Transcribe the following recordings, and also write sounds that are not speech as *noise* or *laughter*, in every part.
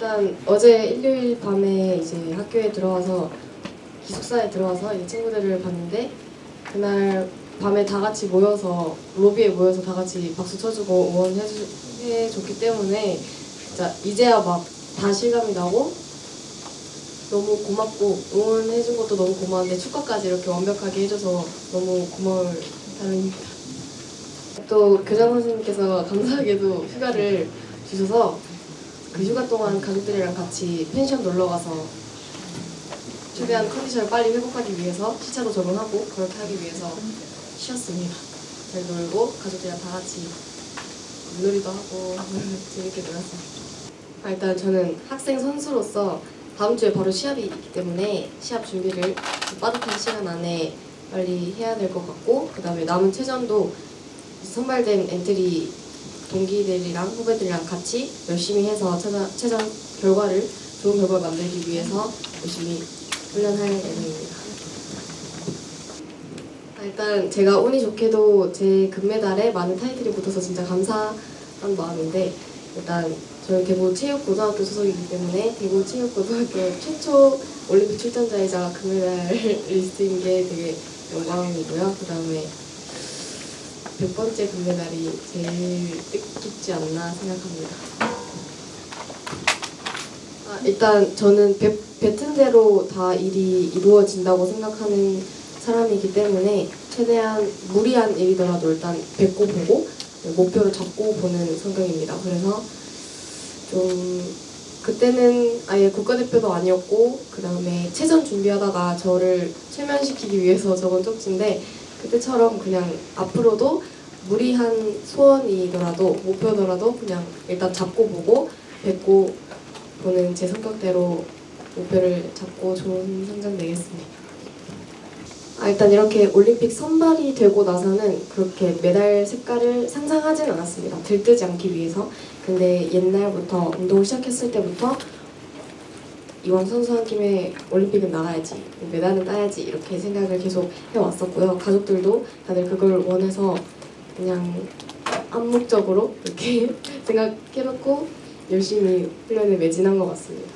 일단 어제 일요일 밤에 이제 학교에 들어와서 기숙사에 들어와서 이제 친구들을 봤는데 그날 밤에 다 같이 모여서 로비에 모여서 다 같이 박수 쳐주고 응원해줬기 때문에 진짜 이제야 막 다 실감이 나고 너무 고맙고 응원해준 것도 너무 고마운데 축하까지 이렇게 완벽하게 해줘서 너무 고마울 따름입니다. 또 교장 선생님께서 감사하게도 휴가를 주셔서 그 휴가 동안 가족들이랑 같이 펜션 놀러 가서 최대한 컨디션을 빨리 회복하기 위해서 시차도 적응하고 그렇게 하기 위해서 쉬었습니다. 잘 놀고 가족들이랑 다 같이 물놀이도 하고 *laughs* 재밌게 놀았습니다. 아, 일단 저는 학생 선수로서 다음 주에 바로 시합이 있기 때문에 시합 준비를 빠듯한 시간 안에 빨리 해야 될 것 같고 그 다음에 남은 체전도 선발된 엔트리 동기들이랑 후배들이랑 같이 열심히 해서 체전, 체전 결과를 좋은 결과를 만들기 위해서 열심히 훈련할 예정입니다. 아, 일단 제가 운이 좋게도 제 금메달에 많은 타이틀이 붙어서 진짜 감사한 마음인데 일단 저는 대구 체육고등학교 소속이기 때문에 대구 체육고등학교 최초 올림픽 출전자이자 금메달 리스트인 *laughs* 게 되게 영광이고요. 그 다음에 100번째 금메달이 제일 뜻깊지 않나 생각합니다. 아, 일단 저는 배, 뱉은 대로 다 일이 이루어진다고 생각하는 사람이기 때문에 최대한 무리한 일이더라도 일단 뱉고 보고 목표를 잡고 보는 성격입니다. 그래서 좀 그때는 아예 국가대표도 아니었고 그 다음에 체전 준비하다가 저를 최면시키기 위해서 적은 쪽지인데 그때처럼 그냥 앞으로도 무리한 소원이더라도 목표더라도 그냥 일단 잡고 보고 뵙고 보는 제 성격대로 목표를 잡고 좋은 성적 내겠습니다. 아, 일단 이렇게 올림픽 선발이 되고 나서는 그렇게 메달 색깔을 상상하진 않았습니다. 들뜨지 않기 위해서. 근데 옛날부터 운동을 시작했을 때부터 이왕 선수한 김에 올림픽은 나가야지, 메달은 따야지 이렇게 생각을 계속 해왔었고요. 가족들도 다들 그걸 원해서 그냥 암묵적으로 이렇게 *laughs* 생각해놓고 열심히 훈련에 매진한 것 같습니다.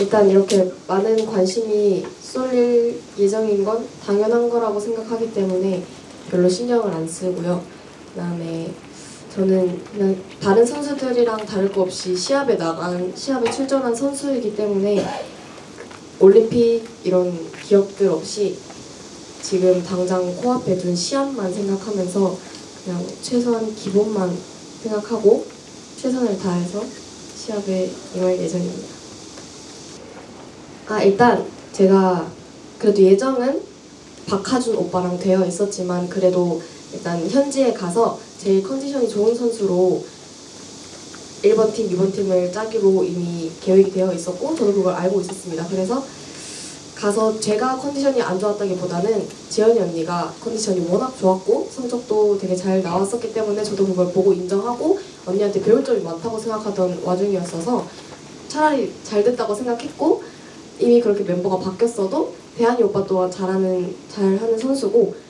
일단 이렇게 많은 관심이 쏠릴 예정인 건 당연한 거라고 생각하기 때문에 별로 신경을 안 쓰고요. 그 다음에 저는 그냥 다른 선수들이랑 다를 거 없이 시합에 나간 시합에 출전한 선수이기 때문에 올림픽 이런 기억들 없이 지금 당장 코앞에 둔 시합만 생각하면서 그냥 최소한 기본만 생각하고 최선을 다해서 시합에 임할 예정입니다. 아 일단 제가 그래도 예정은 박하준 오빠랑 되어 있었지만 그래도 일단 현지에 가서 제일 컨디션이 좋은 선수로 1번 팀, 2번 팀을 짜기로 이미 계획이 되어 있었고 저도 그걸 알고 있었습니다. 그래서 가서 제가 컨디션이 안 좋았다기보다는 지연이 언니가 컨디션이 워낙 좋았고 성적도 되게 잘 나왔었기 때문에 저도 그걸 보고 인정하고 언니한테 배울 점이 많다고 생각하던 와중이었어서 차라리 잘 됐다고 생각했고 이미 그렇게 멤버가 바뀌었어도 대한이 오빠 또한 잘하는 잘하는 선수고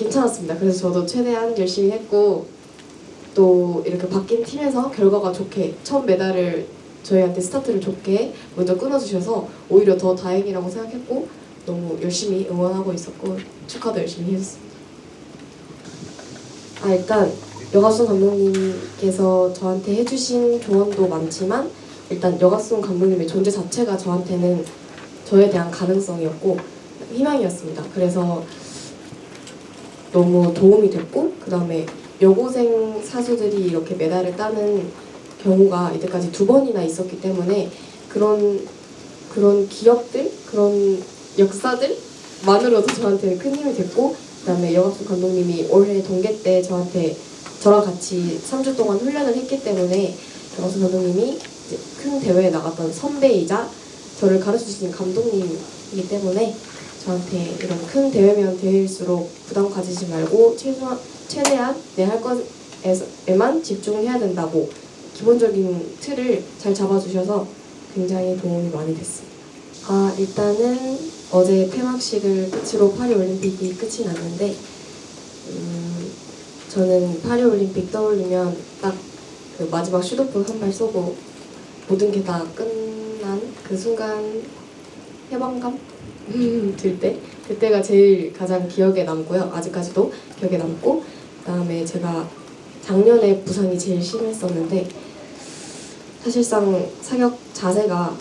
괜찮았습니다. 그래서 저도 최대한 열심히 했고 또 이렇게 바뀐 팀에서 결과가 좋게 첫 메달을 저희한테 스타트를 좋게 먼저 끊어주셔서 오히려 더 다행이라고 생각했고 너무 열심히 응원하고 있었고 축하도 열심히 해줬습니다. 아 일단 여가수 감독님께서 저한테 해주신 조언도 많지만 일단 여가수 감독님의 존재 자체가 저한테는 저에 대한 가능성이었고 희망이었습니다. 그래서 너무 도움이 됐고 그 다음에 여고생 사수들이 이렇게 메달을 따는 경우가 이때까지 두 번이나 있었기 때문에 그런 그런 기억들 그런 역사들만으로도 저한테 큰 힘이 됐고 그다음에 여학수 감독님이 올해 동계 때 저한테 저랑 같이 3주 동안 훈련을 했기 때문에 여학수 감독님이 큰 대회에 나갔던 선배이자 저를 가르쳐 주신 감독님이기 때문에 저한테 이런 큰 대회면 대회일수록 부담 가지지 말고 최소한 최대한 내 할 것에만 집중해야 된다고 기본적인 틀을 잘 잡아주셔서 굉장히 도움이 많이 됐습니다. 아 일단은 어제 폐막식을 끝으로 파리 올림픽이 끝이 났는데 음, 저는 파리 올림픽 떠올리면 딱 그 마지막 슈도프 한 발 쏘고 모든 게 다 끝난 그 순간 해방감 들 때 그때가 제일 가장 기억에 남고요. 아직까지도 기억에 남고 그 다음에 제가 작년에 부상이 제일 심했었는데 사실상 사격 자세가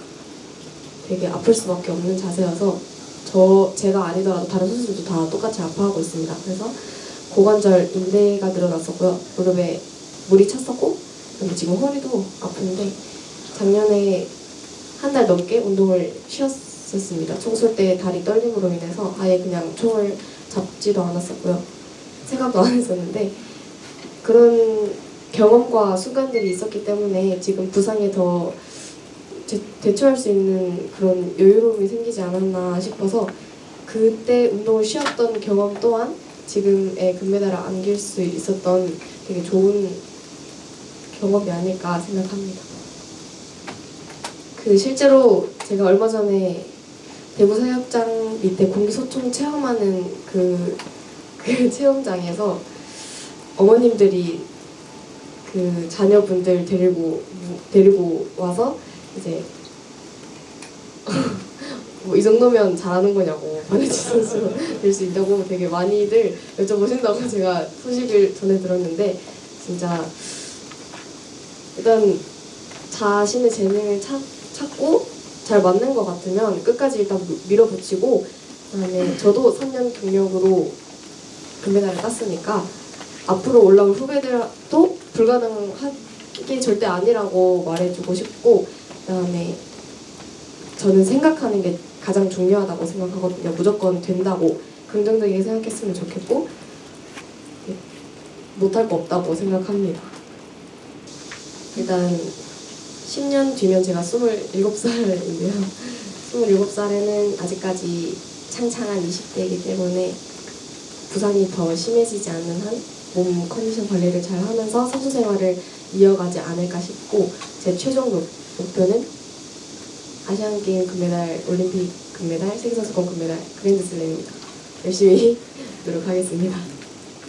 되게 아플 수밖에 없는 자세여서 저 제가 아니더라도 다른 선수들도 다 똑같이 아파하고 있습니다. 그래서 고관절 인대가 늘어났었고요. 무릎에 물이 찼었고 그리고 지금 허리도 아픈데 작년에 한 달 넘게 운동을 쉬었 었습니다. 총 쏠 때 다리 떨림으로 인해서 아예 그냥 총을 잡지도 않았었고요. 생각도 안 했었는데 그런 경험과 순간들이 있었기 때문에 지금 부상에 더 대, 대처할 수 있는 그런 여유로움이 생기지 않았나 싶어서 그때 운동을 쉬었던 경험 또한 지금의 금메달을 안길 수 있었던 되게 좋은 경험이 아닐까 생각합니다. 그 실제로 제가 얼마 전에 대구 사격장 밑에 공기 소총 체험하는 그, 그 *laughs* 체험장에서 어머님들이 그 자녀분들 데리고 데리고 와서 이제 *laughs* 뭐 이 정도면 잘하는 거냐고 바네치 선수 될 수 있냐고 되게 많이들 여쭤보신다고 제가 소식을 전해 들었는데 진짜 일단 자신의 재능을 찾, 찾고 잘 맞는 것 같으면 끝까지 일단 밀어붙이고 그다음에 저도 3년 경력으로 금메달을 땄으니까 앞으로 올라올 후배들도 불가능한 게 절대 아니라고 말해주고 싶고 그다음에 저는 생각하는 게 가장 중요하다고 생각하거든요. 무조건 된다고 긍정적이게 생각했으면 좋겠고 네, 못할 거 없다고 생각합니다. 일단 10년 뒤면 제가 27살인데요. 27살에는 아직까지 창창한 20대이기 때문에 부상이 더 심해지지 않는 한 몸 컨디션 관리를 잘 하면서 선수 생활을 이어가지 않을까 싶고 제 최종 목- 목표는 아시안 게임 금메달, 올림픽 금메달, 세계선수권 금메달, 그랜드슬램입니다. 열심히 *laughs* 노력하겠습니다.